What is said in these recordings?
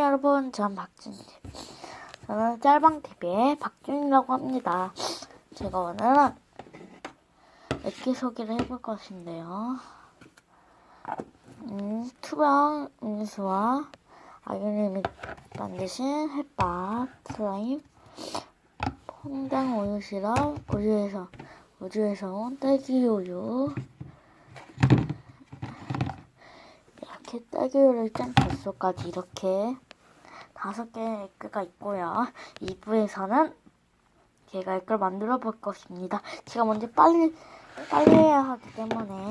여러분, 전 박준희. 저는 짤방TV의 박준이라고 합니다. 제가 오늘은 액기 소개를 해볼 것인데요. 음, 투명 음수와 아유님이 만드신 햇밥, 슬라임, 퐁당 우유 시럽, 우주에서, 우주에서 온 딸기 우유, 이렇게 딸기우유를 짠 젖소까지 이렇게 다섯 개의 에크가 있고요. 2부에서는 제가 에크를 만들어 볼 것입니다. 제가 먼저 빨리 빨리 해야 하기 때문에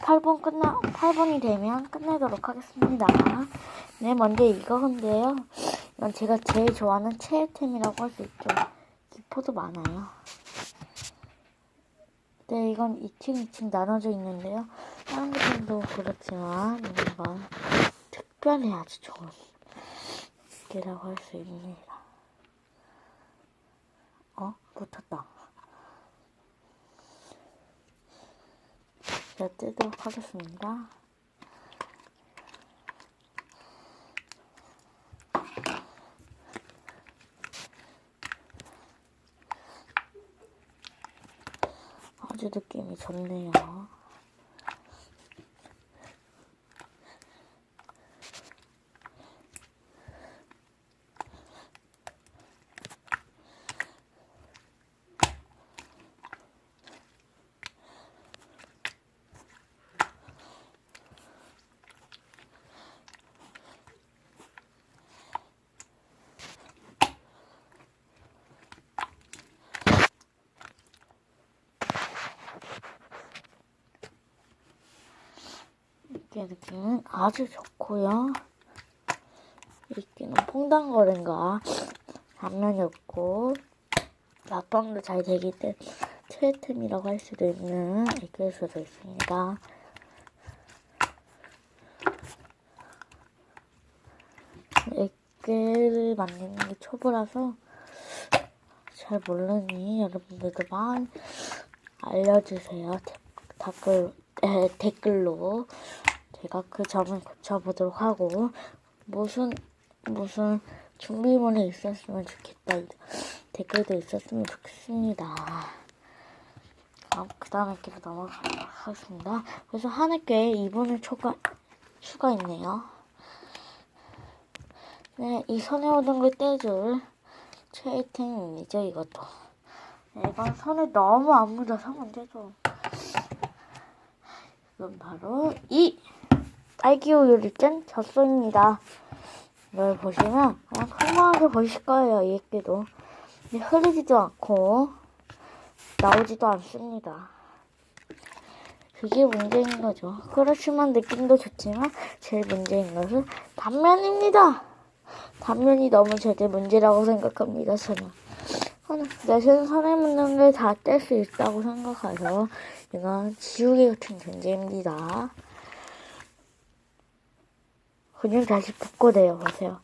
8분 끝나 8분이 되면 끝내도록 하겠습니다. 네, 먼저 이거인데요. 이건 제가 제일 좋아하는 최애템이라고 할 수 있죠. 기포도 많아요. 네, 이건 2층, 2층 나눠져 있는데요. 것들도 그렇지만, 이건 특별히 아주 좋은 게라고 할 수 있습니다. 어? 붙었다. 제가 떼도록 하겠습니다. 아주 느낌이 좋네요. 이렇게 느낌은 아주 좋고요. 이렇게는 퐁당거린가 단면이 없고 맛방도 잘 되기 때문에 최애템이라고 할 수도 있는 애교일 수도 있습니다. 애교를 만드는 게 초보라서 잘 모르니 여러분들도 많이 알려주세요. 데- 댓글, 에, 댓글로 제가 그 점을 고쳐보도록 하고 무슨 무슨 준비물이 있었으면 좋겠다 댓글도 있었으면 좋겠습니다. 다음 그 다음에 게 넘어가도록 하겠습니다. 그래서 한 학교에 2분을 추가 추가했네요. 네, 이 손에 오던 걸 떼줄 최애템이죠 이것도. 네, 이건 손에 너무 안 묻어서 문제죠. 이건 바로 이 딸기 우유를 짠 젖소입니다. 이걸 보시면 그냥 평범하게 보실 거예요. 이 액기도 흐르지도 않고 나오지도 않습니다. 그게 문제인 거죠. 그렇지만 느낌도 좋지만 제일 문제인 것은 단면입니다. 단면이 너무 제일 문제라고 생각합니다. 저는 내신 선에 묻는 게 다 뗄 수 있다고 생각해서 이건 지우개 같은 존재입니다. 그냥 다시 붙고돼요 보세요.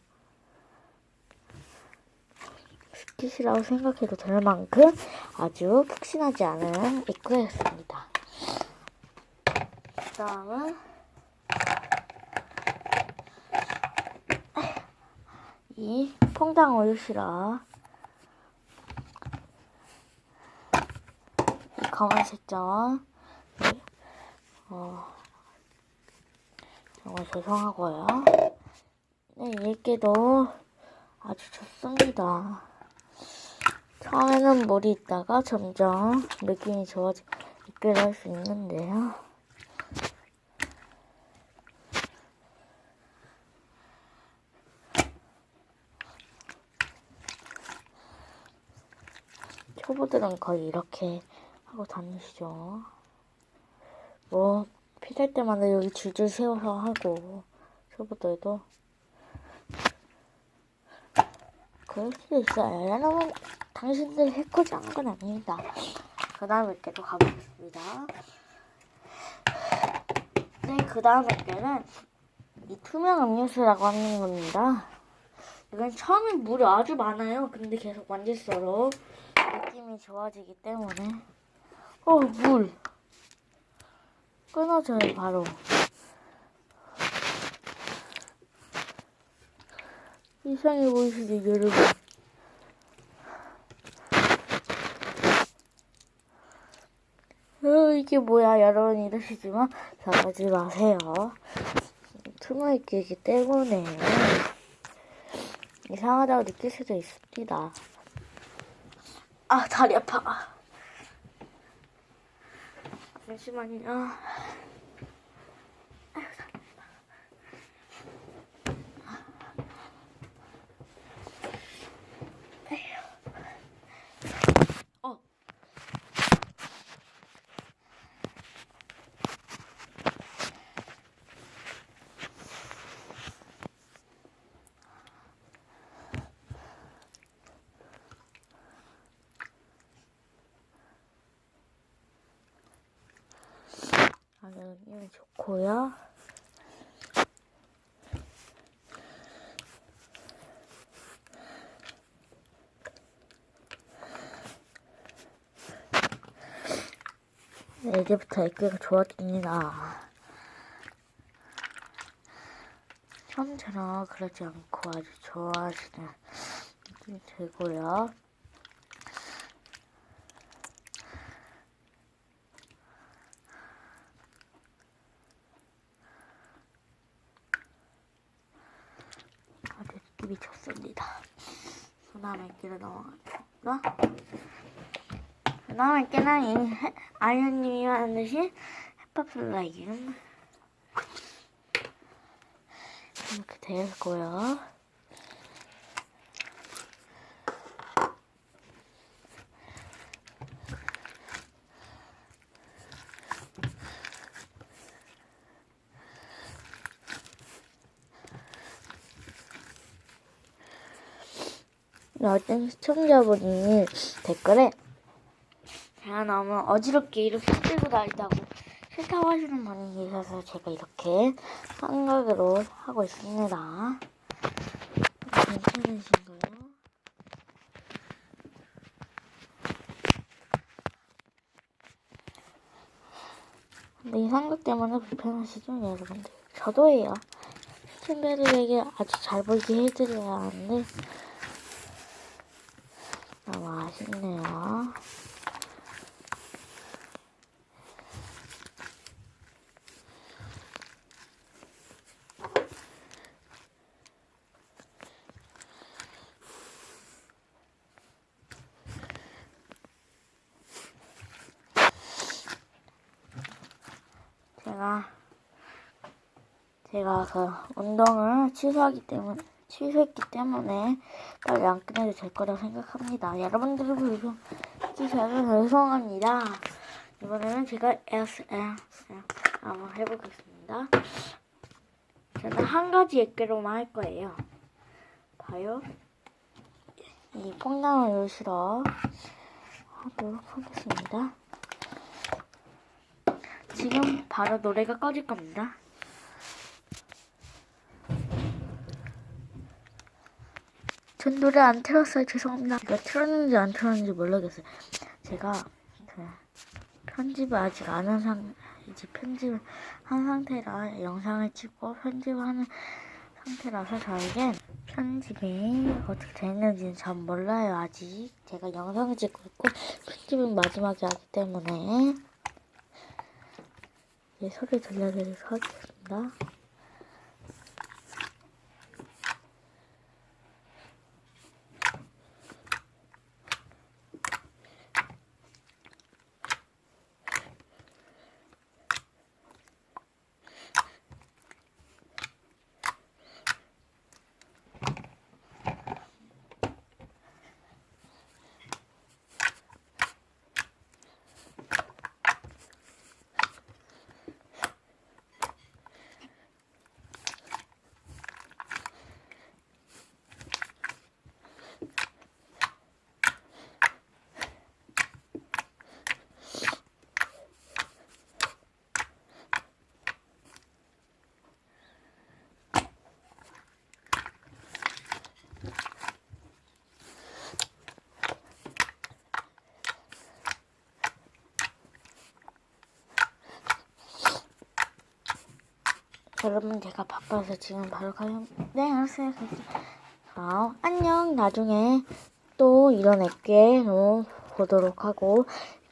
스킷이라고 생각해도 될 만큼 아주 푹신하지 않은 입구였습니다. 그 다음은 이 퐁당 우유 시럽 이 검은색 점 어, 정말 죄송하고요. 네, 이렇게도 아주 좋습니다. 처음에는 물이 있다가 점점 느낌이 좋아지, 있기를 할 수 있는데요. 초보들은 거의 이렇게 하고 다니시죠. 뭐, 필요할 때마다 여기 줄줄 세워서 하고, 초보들도. 그럴 수도 있어요. 여러분, 당신들 해코지 한 건 아닙니다. 그 다음 몇 개도 가보겠습니다. 네, 그 다음 몇 개는 이 투명 음료수라고 하는 겁니다. 이건 처음에 물이 아주 많아요. 근데 계속 만질수록 느낌이 좋아지기 때문에. 어, 물. 끊어져요, 바로. 이상해 보이시죠, 여러분? 어, 이게 뭐야, 여러분 이러시지만, 나가지 마세요. 투명이 끼기 때문에 이상하다고 느낄 수도 있습니다. 아, 다리 아파. 잠시만요. 어. 좋고요. 네, 이제부터 액기가 좋아집니다. 처음처럼 그러지 않고 아주 좋아지는 들고요. 좋습니다. 그다음에 액기를 넣어가지고 그다음에 깨는 아이언님이 만드신 햇밥 슬라임 이렇게 되고요. 어떤 시청자분이 댓글에 제가 너무 어지럽게 이렇게 들고 다닌다고 싫다고 하시는 분이 계셔서 제가 이렇게 한각으로 하고 있습니다. 괜찮으신가요? 근데 이 삼각 때문에 불편하시죠, 여러분들? 저도예요. 시청자들에게 아주 잘 보이게 해드려야 하는데 너무 아쉽네요. 제가 제가 그 운동을 취소하기 때문에 취소했기 때문에 빨리 안 끝내도 될 거라 생각합니다. 여러분들을 불편해주셔서 죄송합니다. 이번에는 제가 SL 한번 해보겠습니다. 저는 한 가지 액계로만 할 거예요. 봐요. 이 퐁당을 요시러 하도록 하겠습니다. 지금 바로 노래가 꺼질 겁니다. 전 노래 안 틀었어요. 죄송합니다. 이거 틀었는지 안 틀었는지 모르겠어요. 제가 그 편집을 아직 안 한 상, 이제 편집을 한 상태라 영상을 찍고 편집하는 상태라서 저에겐 편집이 어떻게 됐는지는 잘 몰라요. 아직 제가 영상을 찍고 있고 편집은 마지막에 하기 때문에 예, 소리 들려드리도록 하겠습니다. 여러분 제가 바빠서 지금 바로 가요. 네 알았어요. 자, 안녕. 나중에 또 이런 액괴 어, 보도록 하고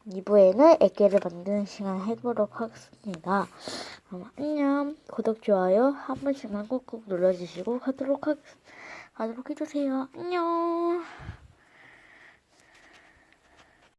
2부에는 액괴를 만드는 시간 해보도록 하겠습니다. 그럼 안녕. 구독, 좋아요 한 번씩만 꾹꾹 눌러주시고 가도록 하, 가도록 해주세요. 안녕.